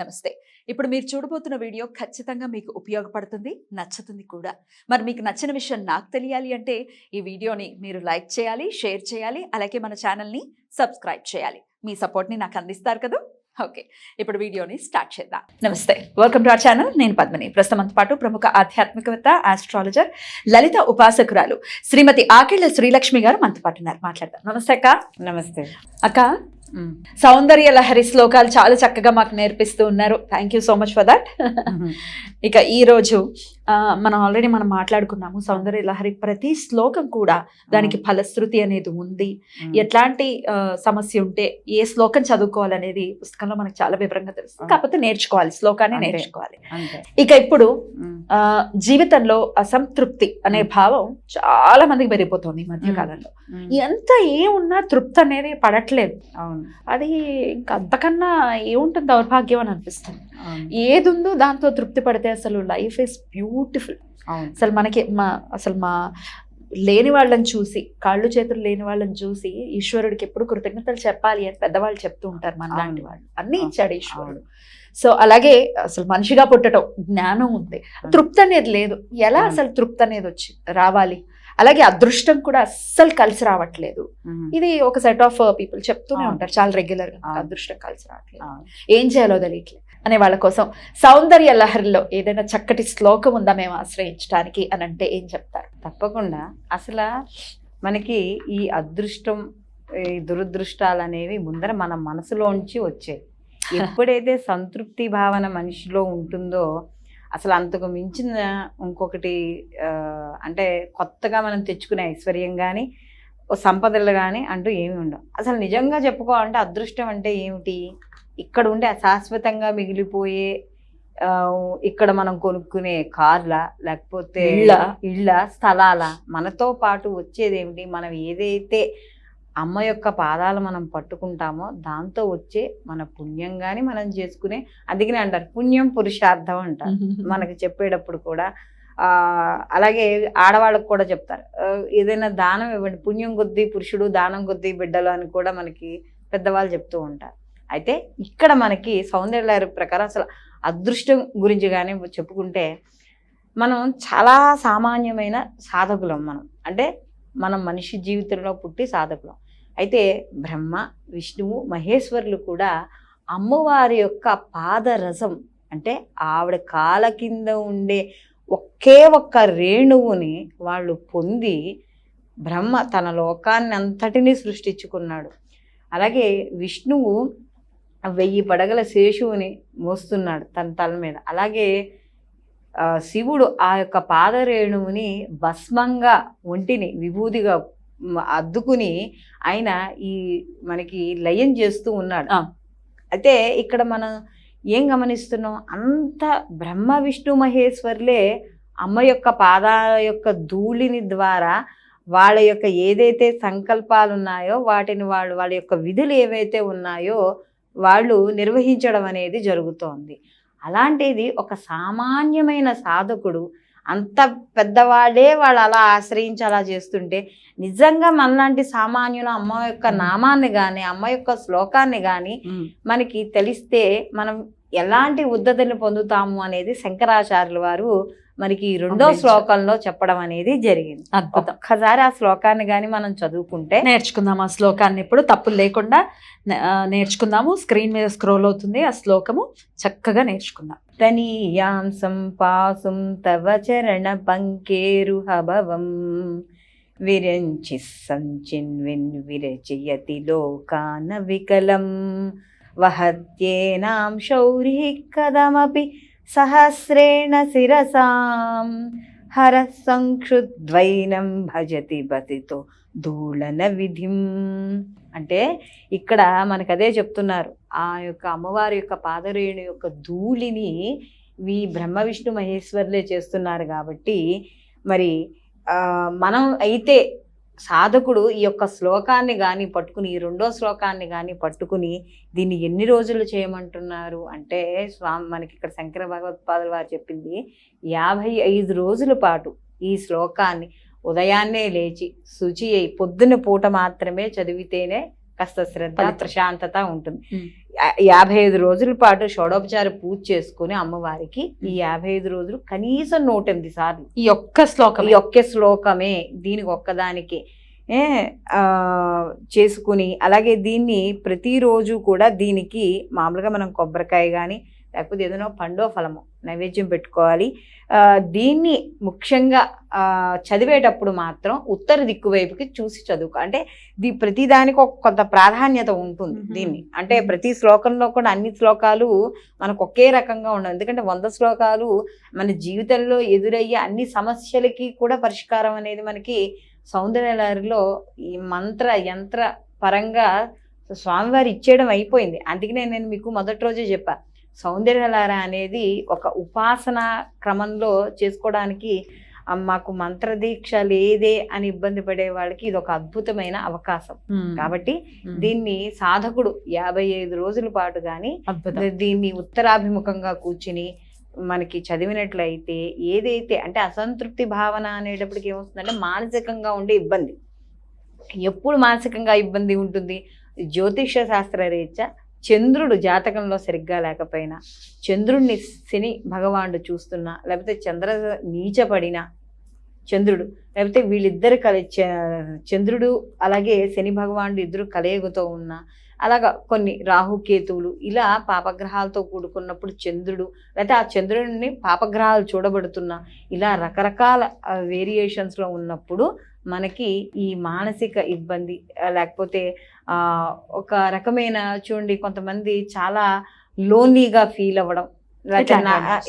నమస్తే. ఇప్పుడు మీరు చూడబోతున్న వీడియో ఖచ్చితంగా మీకు ఉపయోగపడుతుంది నచ్చుతుంది కూడా. మరి మీకు నచ్చిన విషయం నాకు తెలియాలి అంటే ఈ వీడియోని మీరు లైక్ చేయాలి షేర్ చేయాలి అలాగే మన ఛానల్ని సబ్స్క్రైబ్ చేయాలి. మీ సపోర్ట్ని నాకు అందిస్తారు కదా? ఓకే. ఇప్పుడు వీడియోని స్టార్ట్ చేద్దాం. నమస్తే. వెల్కమ్ టు అవర్ ఛానల్ నేను పద్మిని. ప్రస్తుతంతో పాటు ప్రముఖ ఆధ్యాత్మికవేత్త ఆస్ట్రాలజర్ లలిత ఉపాసకురాలు శ్రీమతి ఆకిళ్ళ శ్రీలక్ష్మి గారు మనతో పాటు ఉన్నారు. మాట్లాడదాం. నమస్తే అక్క. నమస్తే. అక్క సౌందర్య లహరి శ్లోకాలు చాలా చక్కగా మాకు నేర్పిస్తూ ఉన్నారు. Thank you so much for that ఇక ఈ రోజు ఆ, మనం ఆల్రెడీ మనం మాట్లాడుకున్నాము సౌందర్య లహరి ప్రతి శ్లోకం కూడా దానికి ఫలశ్రుతి అనేది ఉంది. ఎట్లాంటి సమస్య ఉంటే ఏ శ్లోకం చదువుకోవాలనేది పుస్తకంలో మనకు చాలా వివరంగా తెలుస్తుంది. కాకపోతే నేర్చుకోవాలి శ్లోకాన్ని. నేర్చుకోవాలి. ఇక ఇప్పుడు జీవితంలో అసంతృప్తి అనే భావం చాలా మందికి పెరిగిపోతుంది ఈ మధ్య కాలంలో. ఎంత ఏమున్నా తృప్తి అనేది పడట్లేదు. అది ఇంకా అంతకన్నా ఏముంటుంది దౌర్భాగ్యం అని అనిపిస్తుంది. అవును. ఏది ఉందో దాంతో తృప్తి పడితే అసలు లైఫ్ ఇస్ బ్యూటిఫుల్. అసలు మనకి మా అసలు మా లేని వాళ్ళని చూసి కాళ్ళు చేతులు లేని వాళ్ళని చూసి ఈశ్వరుడికి ఎప్పుడు కృతజ్ఞతలు చెప్పాలి అని పెద్దవాళ్ళు చెప్తూ ఉంటారు మన లాంటి వాళ్ళు. అన్ని ఇచ్చాడు ఈశ్వరుడు. సో అలాగే అసలు మనిషిగా పుట్టడం జ్ఞానం ఉంది. తృప్తి అనేది లేదు. ఎలా. అసలు తృప్తి అనేది వచ్చి రావాలి? అలాగే అదృష్టం కూడా అస్సలు కలిసి రావట్లేదు. ఇది ఒక సెట్ ఆఫ్ పీపుల్ చెప్తూనే. ఉంటారు. చాలా రెగ్యులర్గా. అదృష్టం కలిసి రావట్లేదు. ఏం చేయాలో తెలియట్లేదు. అనే వాళ్ళ కోసం సౌందర్య లహరిలో ఏదైనా చక్కటి శ్లోకం ఉందా మేము ఆశ్రయించడానికి అని అంటే ఏం చెప్తారు? తప్పకుండా. అసలు మనకి ఈ అదృష్టం ఈ దురదృష్టాలు అనేవి ముందర మన మనసులోంచి వచ్చాయి ఎప్పుడైతే సంతృప్తి భావన మనిషిలో ఉంటుందో అసలు అంతకు మించిన ఇంకొకటి అంటే కొత్తగా మనం తెచ్చుకునే ఐశ్వర్యం కానీ సంపదలు కానీ అంటూ ఏమి ఉండవు. అసలు నిజంగా చెప్పుకోవాలంటే అదృష్టం అంటే ఏమిటి? ఇక్కడ ఉండే శాశ్వతంగా మిగిలిపోయే ఇక్కడ మనం కొనుక్కునే కార్ల లేకపోతే ఇళ్ళ. ఇళ్ళ స్థలాల మనతో పాటు వచ్చేది ఏమిటి మనం ఏదైతే అమ్మ యొక్క పాదాలు మనం పట్టుకుంటామో దాంతో వచ్చే మన పుణ్యం కానీ మనం చేసుకునే అందుకనే అంటారు పుణ్యం పురుషార్థం అంటారు. మనకి చెప్పేటప్పుడు కూడా అలాగే ఆడవాళ్ళకు కూడా చెప్తారు. ఏదైనా దానం ఇవ్వండి పుణ్యం కొద్దీ పురుషుడు దానం కొద్దీ బిడ్డలు అని కూడా మనకి పెద్దవాళ్ళు చెప్తూ ఉంటారు. అయితే ఇక్కడ మనకి సౌందర్య ప్రకారం అసలు అదృష్టం గురించి కానీ చెప్పుకుంటే మనం చాలా సామాన్యమైన సాధకులం మనం. అంటే మనం మనిషి జీవితంలో పుట్టి సాధకులం. అయితే బ్రహ్మ విష్ణువు మహేశ్వరులు కూడా అమ్మవారి యొక్క పాదరసం అంటే ఆవిడ కాల కింద ఉండే ఒకే ఒక్క రేణువుని వాళ్ళు పొంది బ్రహ్మ తన లోకాన్ని అంతటినీ సృష్టించుకున్నాడు. అలాగే విష్ణువు వెయ్యి పడగల శేషువుని మోస్తున్నాడు తన తల మీద. అలాగే శివుడు ఆ యొక్క పాదరేణువుని భస్మంగా ఒంటిని విభూదిగా అద్దుకుని ఆయన ఈ మనకి లయం చేస్తూ ఉన్నాడు. అయితే ఇక్కడ మనం ఏం గమనిస్తున్నాం? అంత బ్రహ్మ విష్ణు మహేశ్వర్లే అమ్మ యొక్క పాదాల యొక్క ధూళిని ద్వారా వాళ్ళ యొక్క ఏదైతే సంకల్పాలు ఉన్నాయో వాటిని వాళ్ళు వాళ్ళ యొక్క విధులు ఏవైతే ఉన్నాయో వాళ్ళు నిర్వహించడం అనేది జరుగుతోంది. అలాంటిది ఒక సామాన్యమైన సాధకుడు అంత పెద్దవాళ్ళే వాళ్ళు అలా ఆశ్రయించి అలా చేస్తుంటే నిజంగా మనలాంటి సామాన్యులు అమ్మ యొక్క నామాన్ని కానీ అమ్మ యొక్క శ్లోకాన్ని కానీ మనకి తెలిస్తే మనం ఎలాంటి ఉద్ధతిని పొందుతాము అనేది శంకరాచార్యుల వారు మనకి రెండో. శ్లోకంలో చెప్పడం అనేది జరిగింది. అద్భుతం. ఒక్కసారి ఆ శ్లోకాన్ని కానీ మనం చదువుకుంటే నేర్చుకుందాం ఆ శ్లోకాన్ని ఇప్పుడు తప్పులు లేకుండా నేర్చుకుందాము. స్క్రీన్ మీద స్క్రోల్ అవుతుంది ఆ శ్లోకము. చక్కగా నేర్చుకుందాం. తనీయాం సంపాసుం తవ చరణ పంకేరుహభవం విరంచి సంచిన్విన్ విరచయతి లోకాన వికలం. వహత్యేనాం శౌరి కదమపి సహస్రేణ శిరసాం హర సంక్షుద్వైనం భజతి బతితో దూళన విధిం అంటే ఇక్కడ మనకు అదే చెప్తున్నారు ఆ యొక్క అమ్మవారి యొక్క పాదరేణు యొక్క ధూళిని ఈ బ్రహ్మ విష్ణు మహేశ్వర్లే చేస్తున్నారు కాబట్టి మరి మనం అయితే సాధకుడు ఈ యొక్క శ్లోకాన్ని కానీ పట్టుకుని ఈ రెండో శ్లోకాన్ని కానీ పట్టుకుని దీన్ని ఎన్ని రోజులు చేయమంటున్నారు? అంటే స్వామి మనకి ఇక్కడ శంకర భగవత్పాదులు వారు చెప్పింది యాభై ఐదు రోజుల పాటు ఈ శ్లోకాన్ని ఉదయాన్నే లేచి శుచి అయి పొద్దున పూట మాత్రమే చదివితేనే కాస్త శ్రద్ధ. ప్రశాంతత ఉంటుంది. యాభై ఐదు రోజుల పాటు షోడోపచార పూజ చేసుకుని అమ్మవారికి ఈ యాభై ఐదు రోజులు కనీసం నూట ఎనిమిది సార్లు ఈ ఒక్క శ్లోకం ఈ ఒక్క శ్లోకమే దీనికి ఒక్కదానికి ఏ ఆ, చేసుకుని అలాగే దీన్ని ప్రతిరోజు కూడా దీనికి మామూలుగా మనం కొబ్బరికాయ కానీ లేకపోతే ఏదైనా పండో ఫలము నైవేద్యం పెట్టుకోవాలి. దీన్ని ముఖ్యంగా చదివేటప్పుడు మాత్రం ఉత్తర దిక్కు వైపుకి చూసి చదువుకో. అంటే దీ ప్రతిదానికి ఒక కొంత ప్రాధాన్యత ఉంటుంది. దీన్ని. అంటే ప్రతి శ్లోకంలో కూడా అన్ని శ్లోకాలు మనకు ఒకే రకంగా ఉండవు. ఎందుకంటే వంద శ్లోకాలు మన జీవితంలో ఎదురయ్యే అన్ని సమస్యలకి కూడా పరిష్కారం అనేది మనకి సౌందర్యలహరిలో ఈ మంత్ర యంత్ర పరంగా స్వామివారు ఇచ్చేయడం అయిపోయింది. అందుకనే నేను మీకు మొదటి రోజే చెప్పా. సౌందర్యలహర అనేది ఒక ఉపాసన క్రమంలో చేసుకోవడానికి మాకు మంత్ర దీక్ష లేదే అని ఇబ్బంది పడే వాళ్ళకి ఇది ఒక అద్భుతమైన అవకాశం. కాబట్టి. దీన్ని సాధకుడు యాభై ఐదు రోజుల పాటు కానీ దీన్ని ఉత్తరాభిముఖంగా కూర్చుని మనకి చదివినట్లయితే ఏదైతే అంటే అసంతృప్తి భావన అనేటప్పటికి ఏమవుతుందంటే మానసికంగా ఉండే ఇబ్బంది ఎప్పుడు మానసికంగా ఇబ్బంది ఉంటుంది జ్యోతిష శాస్త్ర రీత్యా చంద్రుడు జాతకంలో సరిగ్గా లేకపోయినా చంద్రుడిని శని భగవానుడు చూస్తున్నా లేకపోతే చంద్ర నీచపడిన చంద్రుడు లేకపోతే వీళ్ళిద్దరు కలి చ- చంద్రుడు అలాగే శని భగవానుడు ఇద్దరు కలయికతో ఉన్న అలాగా కొన్ని రాహుకేతువులు ఇలా పాపగ్రహాలతో కూడుకున్నప్పుడు చంద్రుడు లేకపోతే ఆ చంద్రుడిని పాపగ్రహాలు చూడబడుతున్న ఇలా రకరకాల వేరియేషన్స్లో ఉన్నప్పుడు మనకి ఈ మానసిక ఇబ్బంది లేకపోతే ఒక రకమైన చూడండి కొంతమంది చాలా లోన్లీగా ఫీల్ అవ్వడం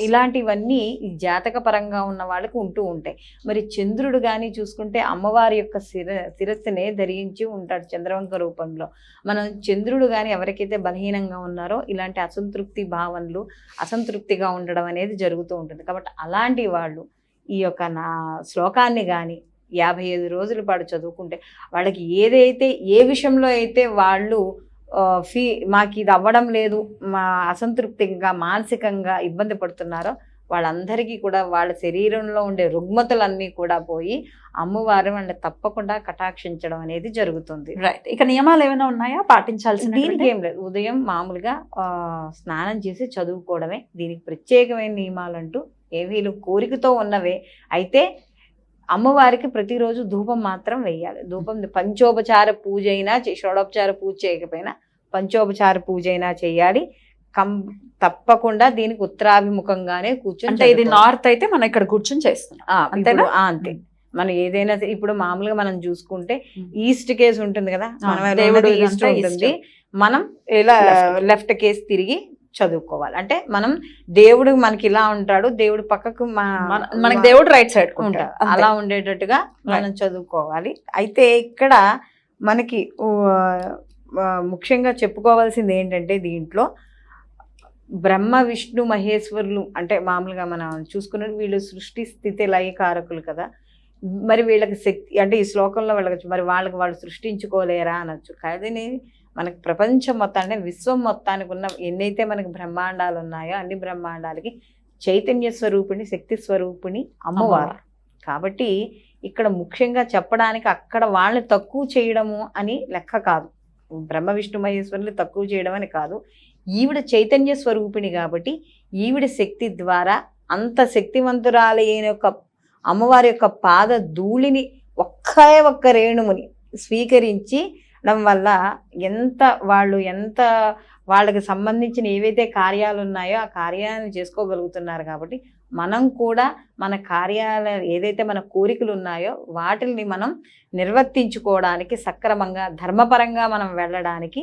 ఇలాంటివన్నీ ఈ జాతక పరంగా ఉన్న వాళ్ళకి ఉంటూ ఉంటాయి. మరి చంద్రుడు కానీ చూసుకుంటే అమ్మవారి యొక్క శిర శిరస్సునే ధరించి ఉంటాడు చంద్రవంక రూపంలో. మనం చంద్రుడు కానీ ఎవరికైతే బలహీనంగా ఉన్నారో ఇలాంటి అసంతృప్తి భావనలు అసంతృప్తిగా ఉండడం అనేది జరుగుతూ ఉంటుంది. కాబట్టి అలాంటి వాళ్ళు ఈ యొక్క నా శ్లోకాన్ని కానీ యాభై ఐదు రోజుల పాటు చదువుకుంటే వాళ్ళకి ఏదైతే ఏ విషయంలో అయితే వాళ్ళు ఫీ మాకు ఇది అవ్వడం లేదు మా అసంతృప్తిగా మానసికంగా ఇబ్బంది పడుతున్నారో వాళ్ళందరికీ కూడా వాళ్ళ శరీరంలో ఉండే రుగ్మతలన్నీ కూడా పోయి అమ్మవారు వాళ్ళని తప్పకుండా కటాక్షించడం అనేది జరుగుతుంది. రైట్ ఇక నియమాలు ఏమైనా ఉన్నాయా? పాటించాల్సిన దీనికి ఏం లేదు. ఉదయం మామూలుగా స్నానం చేసి చదువుకోవడమే. దీనికి ప్రత్యేకమైన నియమాలంటూ ఏమీ లేవు. కోరికతో ఉన్నవే. అయితే అమ్మవారికి ప్రతిరోజు ధూపం మాత్రం వేయాలి ధూపం పంచోపచార పూజ అయినా షోడోపచార పూజ చేయకపోయినా పంచోపచార పూజ అయినా చేయాలి కం తప్పకుండా దీనికి ఉత్తరాభిముఖంగానే కూర్చొని అంటే ఇది. నార్త్ అయితే మనం ఇక్కడ కూర్చొని చేస్తున్నాం అంతేనా? అంతే మనం ఏదైనా ఇప్పుడు మామూలుగా మనం చూసుకుంటే. ఈస్ట్ కేసు ఉంటుంది కదా మనం ఎలా ఈస్ట్ ఉంటుంది. మనం ఇలా. లెఫ్ట్ కేసు తిరిగి చదువుకోవాలి. అంటే మనం దేవుడు మనకి ఇలా ఉంటాడు దేవుడు పక్కకు మనకి దేవుడు రైట్ సైడ్ ఉంటాడు. అలా ఉండేటట్టుగా మనం చదువుకోవాలి. అయితే ఇక్కడ మనకి ముఖ్యంగా చెప్పుకోవాల్సింది ఏంటంటే దీంట్లో బ్రహ్మ విష్ణు మహేశ్వరులు అంటే మామూలుగా మనం చూసుకున్నది వీళ్ళు సృష్టి స్థితి లయకారకులు కదా. మరి వీళ్ళకి శక్తి అంటే ఈ శ్లోకంలో వెళ్ళచ్చు మరి వాళ్ళకి వాళ్ళు సృష్టించుకోలేరా అనొచ్చు. కానీ మనకి ప్రపంచం మొత్తాన్ని విశ్వం మొత్తానికి ఉన్న ఎన్నైతే మనకి బ్రహ్మాండాలు ఉన్నాయో అన్ని బ్రహ్మాండాలకి చైతన్య స్వరూపిణి శక్తి స్వరూపిణి అమ్మవారు. కాబట్టి ఇక్కడ ముఖ్యంగా చెప్పడానికి అక్కడ వాళ్ళని తక్కువ చేయడము అని లెక్క కాదు. బ్రహ్మ విష్ణు మహేశ్వరులు తక్కువ చేయడం అని కాదు. ఈవిడ చైతన్య స్వరూపిణి కాబట్టి ఈవిడ శక్తి ద్వారా అంత శక్తివంతురాలైన యొక్క అమ్మవారి యొక్క పాద ధూళిని ఒక్కే ఒక్క రేణుముని స్వీకరించి డం వల్ల ఎంత వాళ్ళు ఎంత వాళ్ళకి సంబంధించిన ఏవైతే కార్యాలు ఉన్నాయో ఆ కార్యాలను చేసుకోగలుగుతున్నారు కాబట్టి మనం కూడా మన కార్యాల ఏదైతే మన కోరికలు ఉన్నాయో వాటిని మనం నిర్వర్తించుకోవడానికి సక్రమంగా ధర్మపరంగా మనం వెళ్ళడానికి